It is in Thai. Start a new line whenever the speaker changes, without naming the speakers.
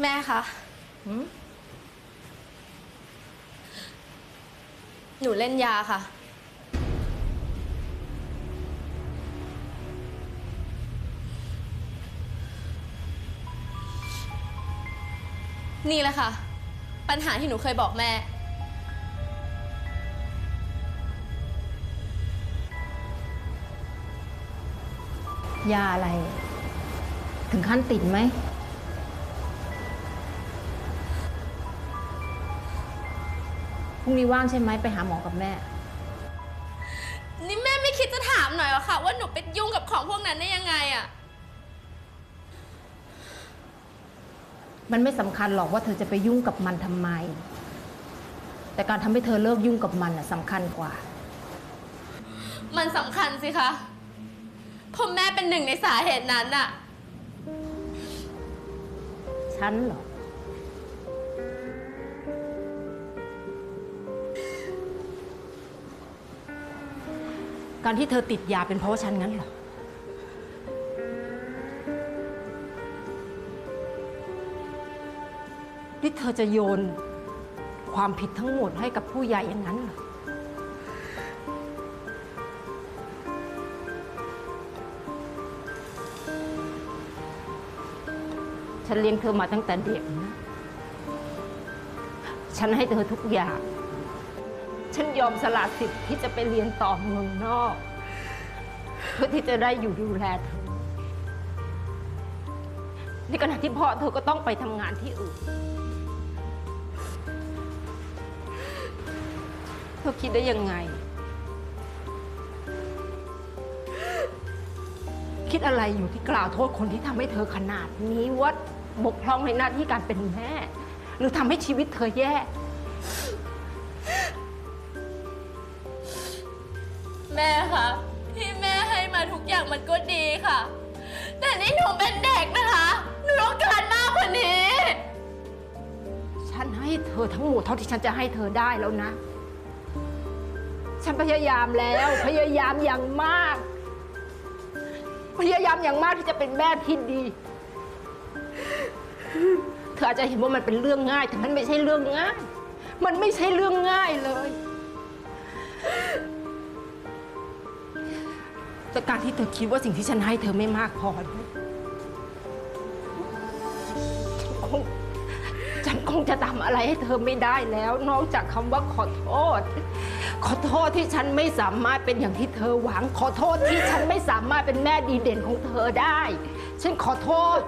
แม่คะ
หืม
หนูเล่นยาค่ะ นี่แหละค่ะ ปัญหาที่หนูเคยบอกแม่
ยาอะไร ถึงขั้นติดไหม พรุ่งนี้ว่างใช่ไหมไปหาหมอกับแม่
นี่แม่ไม่คิดจะถามหน่อยเหรอคะว่าหนูไปยุ่งกับของพวกนั้นได้ยังไงอะ
มันไม่สำคัญหรอกว่าเธอจะไปยุ่งกับมันทำไม แต่การทำให้เธอเลิกยุ่งกับมันน่ะสำคัญกว่า
มันสำคัญสิคะเพราะแม่เป็นหนึ่งในสาเหตุนั้นอะ
ฉันเหรอ การที่เธอติดยาเป็นเพราะว่าฉันงั้นเหรอ นี่เธอจะโยนความผิดทั้งหมดให้กับผู้ใหญ่อย่างนั้นเหรอ ฉันเลี้ยงเธอมาตั้งแต่เด็กนะ ฉันให้เธอทุกอย่าง ฉันยอมสละสิทธิ์ที่จะไปเรียนต่อเมืองนอก เพื่อที่จะได้อยู่ดูแลเธอในขณะที่พ่อเธอก็ต้องไปทำงานที่อื่น เธอคิดได้ยังไง คิดอะไรอยู่ที่กล่าวโทษคนที่ทำให้เธอขนาดนี้ว่าบกพร่องในหน้าที่การเป็นแม่ หรือทำให้ชีวิตเธอแย่
แม่คะที่แม่ให้มาทุกอย่างมันก็ดีค่ะ แต่นี่หนูเป็นเด็กนะคะหนูต้องการมากกว่านี้
ฉันให้เธอทั้งหมดเท่าที่ฉันจะให้เธอได้แล้วนะ ฉันพยายามแล้วพยายามอย่างมาก พยายามอย่างมากที่จะเป็นแม่ที่ดี เธออาจจะเห็นว่ามันเป็นเรื่องง่าย แต่มันไม่ใช่เรื่องง่าย มันไม่ใช่เรื่องง่ายเลย แต่การที่เธอคิดว่าสิ่งที่ฉันให้เธอไม่มากพอเนี่ยฉันคงฉันคงจะทำอะไรให้เธอไม่ได้แล้ว นอกจากคำว่าขอโทษ ขอโทษที่ฉันไม่สามารถเป็นอย่างที่เธอหวัง ขอโทษที่ฉันไม่สามารถเป็นแม่ดีเด่นของเธอได้ ฉันขอโทษ